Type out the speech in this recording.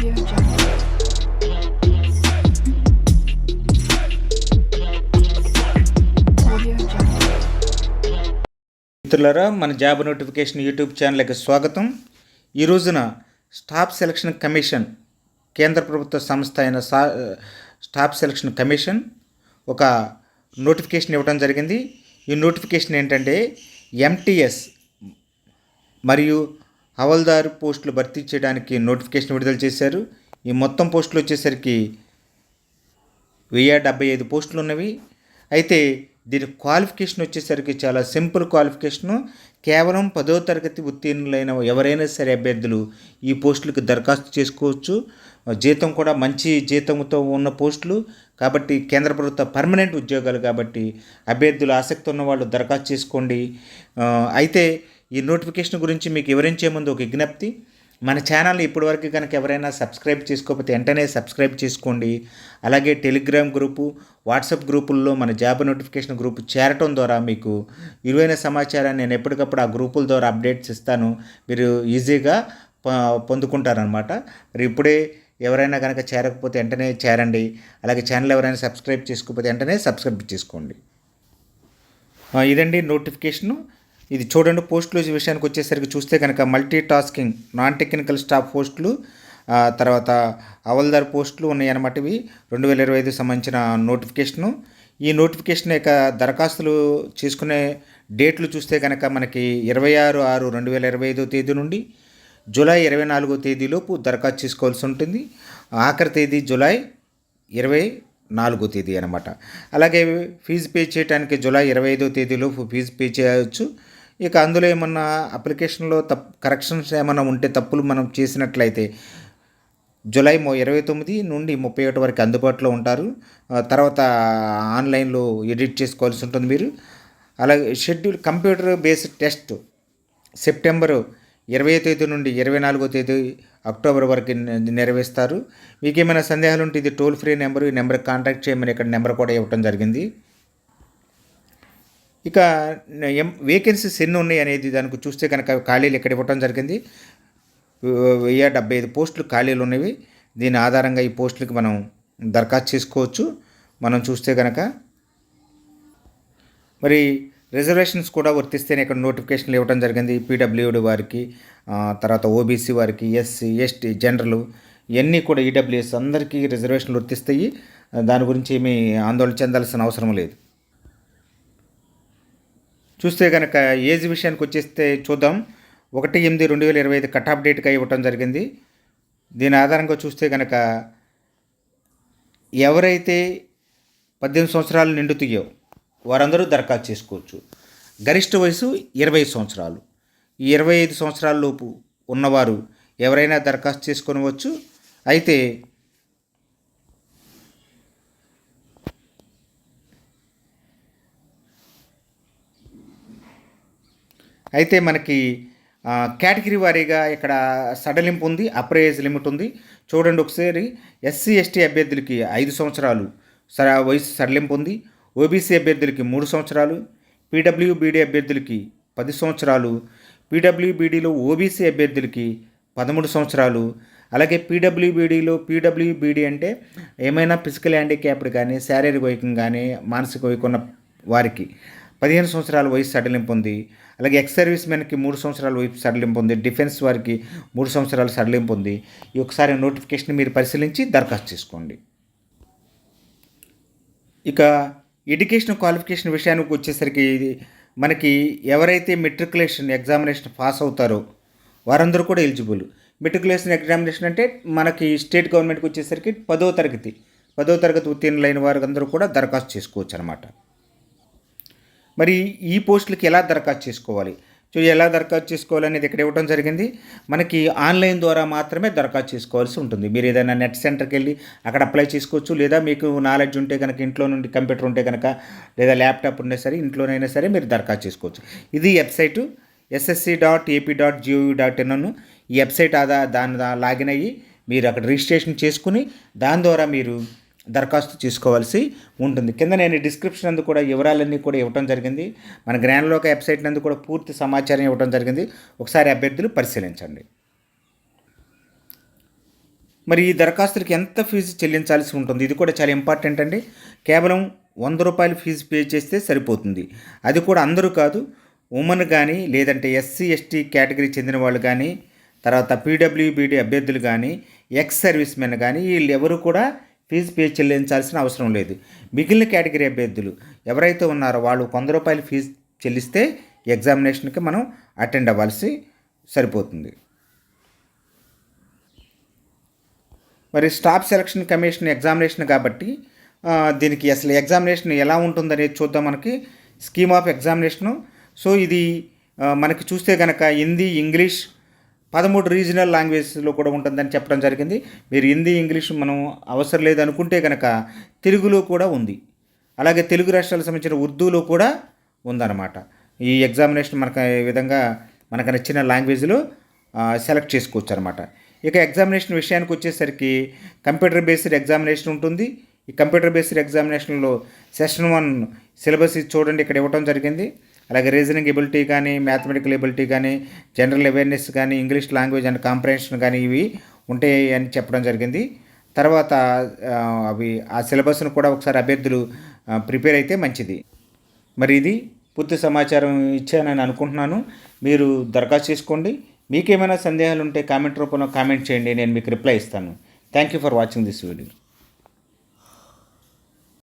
మిత్రులారా మన job notification YouTube ఛానల్కి స్వాగతం. ఈ రోజున స్టాఫ్ సెలక్షన్ కమిషన్ కేంద్ర ప్రభుత్వ సంస్థ అయిన సా స్టాఫ్ సెలక్షన్ కమిషన్ ఒక నోటిఫికేషన్ ఇవ్వడం జరిగింది. ఈ నోటిఫికేషన్ ఏంటంటే ఎంటీఎస్ మరియు హవల్దారు పోస్టులు భర్తీ చేయడానికి నోటిఫికేషన్ విడుదల చేశారు. ఈ మొత్తం పోస్టులు వచ్చేసరికి వెయ్యి డెబ్బై ఐదు పోస్టులు ఉన్నవి. అయితే దీని క్వాలిఫికేషన్ వచ్చేసరికి చాలా సింపుల్ క్వాలిఫికేషను. కేవలం పదో తరగతి ఉత్తీర్ణులైన ఎవరైనా సరే అభ్యర్థులు ఈ పోస్టులకు దరఖాస్తు చేసుకోవచ్చు. జీతం కూడా మంచి జీతంతో ఉన్న పోస్టులు. కాబట్టి కేంద్ర ప్రభుత్వ పర్మనెంట్ ఉద్యోగాలు కాబట్టి అభ్యర్థులు ఆసక్తి ఉన్న వాళ్ళు దరఖాస్తు చేసుకోండి. అయితే ఈ నోటిఫికేషన్ గురించి మీకు వివరించే ముందు ఒక విజ్ఞప్తి. మన ఛానల్ ఇప్పటివరకు కనుక ఎవరైనా సబ్స్క్రైబ్ చేసుకోకపోతే వెంటనే సబ్స్క్రైబ్ చేసుకోండి. అలాగే టెలిగ్రామ్ గ్రూపు వాట్సాప్ గ్రూపుల్లో మన జాబ్ నోటిఫికేషన్ గ్రూప్ చేరటం ద్వారా మీకు విలువైన సమాచారాన్ని నేను ఎప్పటికప్పుడు ఆ గ్రూపుల ద్వారా అప్డేట్స్ ఇస్తాను. మీరు ఈజీగా పొందుకుంటారనమాట మరి ఇప్పుడే ఎవరైనా కనుక చేరకపోతే వెంటనే చేరండి. అలాగే ఛానల్ ఎవరైనా సబ్స్క్రైబ్ చేసుకోకపోతే వెంటనే సబ్స్క్రైబ్ చేసుకోండి. ఇదండి నోటిఫికేషను. ఇది చూడండి పోస్టులు విషయానికి వచ్చేసరికి చూస్తే కనుక multi tasking non technical staff పోస్టులు తర్వాత అవల్దార్ పోస్టులు ఉన్నాయన్నమాట ఇవి. రెండు వేల ఇరవై ఐదు సంబంధించిన నోటిఫికేషను ఈ నోటిఫికేషన్ యొక్క దరఖాస్తులు చేసుకునే డేట్లు చూస్తే కనుక మనకి ఇరవై ఆరు ఆరు రెండు వేల ఇరవై ఐదో తేదీ నుండి జూలై ఇరవై నాలుగో తేదీలోపు దరఖాస్తు చేసుకోవాల్సి ఉంటుంది. ఆఖరి తేదీ జూలై ఇరవై నాలుగో తేదీ అనమాట అలాగే ఫీజు పే చేయడానికి జూలై ఇరవై ఐదో తేదీలోపు ఫీజు పే చేయవచ్చు. ఇక అందులో ఏమన్నా అప్లికేషన్లో తప్ కరెక్షన్స్ ఏమైనా ఉంటే తప్పులు మనం చేసినట్లయితే జూలై ఇరవై తొమ్మిది నుండి ముప్పై ఒకటి వరకు అందుబాటులో ఉంటారు. తర్వాత ఆన్లైన్లో ఎడిట్ చేసుకోవాల్సి ఉంటుంది మీరు. అలాగే schedule computer based test September ఇరవై తేదీ నుండి ఇరవై నాలుగో తేదీ అక్టోబర్ వరకు నెరవేస్తారు మీకేమైనా మీకు ఏమైనా సందేహాలు ఉంటే ఇది టోల్ ఫ్రీ నెంబర్ ఈ నెంబర్కి కాంటాక్ట్ చేయమని ఇక్కడ నెంబర్ కూడా ఇవ్వడం జరిగింది. ఇక ఎం వేకెన్సీస్ ఎన్ని ఉన్నాయి అనేది దానికి చూస్తే కనుక ఖాళీలు ఇక్కడ ఇవ్వటం జరిగింది. వెయ్యి డెబ్బై ఐదు పోస్టులు ఖాళీలు ఉన్నవి. దీని ఆధారంగా ఈ పోస్టులకి మనం దరఖాస్తు చేసుకోవచ్చు. మనం చూస్తే కనుక మరి రిజర్వేషన్స్ కూడా వర్తిస్తేనే ఇక్కడ నోటిఫికేషన్లు ఇవ్వడం జరిగింది. పీడబ్ల్యూడి వారికి తర్వాత ఓబీసీ వారికి ఎస్సీ ఎస్టీ జనరల్ ఇవన్నీ కూడా ఈడబ్ల్యూఎస్ అందరికీ రిజర్వేషన్లు వర్తిస్తాయి. దాని గురించి ఏమీ ఆందోళన చెందాల్సిన అవసరం లేదు. చూస్తే కనుక ఏజ్ విషయానికి వచ్చేస్తే చూద్దాం. ఒకటి ఎనిమిది రెండు వేల ఇరవై ఐదు కట్ ఆఫ్ డేట్గా ఇవ్వటం జరిగింది. దీని ఆధారంగా చూస్తే కనుక ఎవరైతే పద్దెనిమిది సంవత్సరాలు నిండుతాయో వారందరూ దరఖాస్తు చేసుకోవచ్చు. గరిష్ట వయసు ఇరవై సంవత్సరాలు. ఈ ఇరవై ఐదు సంవత్సరాల లోపు ఉన్నవారు ఎవరైనా దరఖాస్తు చేసుకొనవచ్చు. అయితే అయితే మనకి కేటగిరీ వారీగా ఇక్కడ సడలింపు ఉంది అప్రేజ్ లిమిట్ ఉంది. చూడండి ఒకసారి ఎస్సీ ఎస్టీ అభ్యర్థులకి ఐదు సంవత్సరాలు స వయసు సడలింపు ఉంది. ఓబీసీ అభ్యర్థులకి మూడు సంవత్సరాలు పీడబ్ల్యూబీడీ అభ్యర్థులకి పది సంవత్సరాలు పీడబ్ల్యూబీడీలో ఓబీసీ అభ్యర్థులకి పదమూడు సంవత్సరాలు. అలాగే పీడబ్ల్యూబీడీలో పీడబ్ల్యూబీడీ అంటే ఏమైనా ఫిజికల్ హ్యాండిక్యాప్డ్ కానీ శారీరక వైకం కానీ మానసిక వైకున్న వారికి పదిహేను సంవత్సరాల వయసు సడలింపు ఉంది అలాగే ఎక్స్ సర్వీస్ మెన్కి మూడు సంవత్సరాల వయసు సడలింపు ఉంది డిఫెన్స్ వారికి మూడు సంవత్సరాలు సడలింపు ఉంది ఈ ఒకసారి నోటిఫికేషన్ మీరు పరిశీలించి దరఖాస్తు చేసుకోండి. ఇక ఎడ్యుకేషన్ క్వాలిఫికేషన్ విషయానికి వచ్చేసరికి మనకి ఎవరైతే మెట్రికులేషన్ ఎగ్జామినేషన్ పాస్ అవుతారో వారందరూ కూడా ఎలిజిబుల్ మెట్రికులేషన్ ఎగ్జామినేషన్ అంటే మనకి స్టేట్ గవర్నమెంట్కి వచ్చేసరికి పదో తరగతి పదో తరగతి ఉత్తీర్ణులైన వారందరూ కూడా దరఖాస్తు చేసుకోవచ్చు అనమాట మరి ఈ పోస్టులకి ఎలా దరఖాస్తు చేసుకోవాలి? సో ఎలా దరఖాస్తు చేసుకోవాలనేది ఇక్కడ ఇవ్వడం జరిగింది. మనకి ఆన్లైన్ ద్వారా మాత్రమే దరఖాస్తు చేసుకోవాల్సి ఉంటుంది. మీరు ఏదైనా నెట్ సెంటర్కి వెళ్ళి అక్కడ అప్లై చేసుకోవచ్చు. లేదా మీకు నాలెడ్జ్ ఉంటే కనుక ఇంట్లో నుండి కంప్యూటర్ ఉంటే కనుక లేదా ల్యాప్టాప్ ఉన్నా సరే ఇంట్లోనైనా సరే మీరు దరఖాస్తు చేసుకోవచ్చు. ఇది website SSC dot AP dot G O V dot in ఈ వెబ్సైట్ ఆదా దాని లాగిన్ అయ్యి మీరు అక్కడ రిజిస్ట్రేషన్ చేసుకుని దాని ద్వారా మీరు దరఖాస్తు చేసుకోవాల్సి ఉంటుంది. కింద నేను డిస్క్రిప్షన్ అందు కూడా వివరాలన్నీ కూడా ఇవ్వడం జరిగింది. మన గ్రాండ్లోక వెబ్సైట్ నందు కూడా పూర్తి సమాచారం ఇవ్వడం జరిగింది. ఒకసారి అభ్యర్థులు పరిశీలించండి. మరి ఈ దరఖాస్తుకి ఎంత ఫీజు చెల్లించాల్సి ఉంటుంది? ఇది కూడా చాలా ఇంపార్టెంట్ అండి. కేవలం వంద రూపాయలు ఫీజు పే చేస్తే సరిపోతుంది. అది కూడా అందరూ కాదు ఉమెన్ కానీ లేదంటే ఎస్సీ ఎస్టీ కేటగిరీ చెందిన వాళ్ళు కానీ తర్వాత పీడబ్ల్యూబీడీ అభ్యర్థులు కానీ ఎక్స్ సర్వీస్ మెన్ కానీ వీళ్ళు ఎవరు కూడా ఫీజు పే చెల్లించాల్సిన అవసరం లేదు. మిగిలిన కేటగిరీ అభ్యర్థులు ఎవరైతే ఉన్నారో వాళ్ళు వంద రూపాయలు ఫీజు చెల్లిస్తే ఎగ్జామినేషన్కి మనం అటెండ్ అవ్వాల్సి సరిపోతుంది. మరి స్టాఫ్ సెలక్షన్ కమిషన్ ఎగ్జామినేషన్ కాబట్టి దీనికి అసలు ఎగ్జామినేషన్ ఎలా ఉంటుందనేది చూద్దాం మనకి. Scheme of examination. సో ఇది మనకి చూస్తే కనుక హిందీ ఇంగ్లీష్ పదమూడు రీజనల్ లాంగ్వేజ్లో కూడా ఉంటుందని చెప్పడం జరిగింది. మీరు హిందీ ఇంగ్లీష్ మనం అవసరం లేదనుకుంటే కనుక తెలుగులో కూడా ఉంది. అలాగే తెలుగు రాష్ట్రాలకు సంబంధించిన ఉర్దూలో కూడా ఉందన్నమాట. ఈ ఎగ్జామినేషన్ మనకు ఈ విధంగా మనకు నచ్చిన లాంగ్వేజ్లో సెలెక్ట్ చేసుకోవచ్చు అనమాట ఇక ఎగ్జామినేషన్ విషయానికి వచ్చేసరికి కంప్యూటర్ బేస్డ్ ఎగ్జామినేషన్ ఉంటుంది. ఈ కంప్యూటర్ బేస్డ్ ఎగ్జామినేషన్లో సెషన్ వన్ సిలబస్ చూడండి ఇక్కడ ఇవ్వడం జరిగింది. అలాగే రీజనింగ్ ఎబిలిటీ కానీ మ్యాథమెటికల్ ఎబిలిటీ కానీ జనరల్ అవేర్నెస్ కానీ ఇంగ్లీష్ లాంగ్వేజ్ అండ్ కాంప్రహెన్షన్ కానీ ఇవి ఉంటాయి అని చెప్పడం జరిగింది. తర్వాత అవి ఆ సిలబస్ను కూడా ఒకసారి అభ్యర్థులు ప్రిపేర్ అయితే మంచిది. మరి ఇది పూర్తి సమాచారం ఇచ్చానని అనుకుంటున్నాను. మీరు దరఖాస్తు చేసుకోండి. మీకేమైనా సందేహాలు ఉంటే కామెంట్ రూపంలో కామెంట్ చేయండి. నేను మీకు రిప్లై ఇస్తాను. Thank you for watching this video.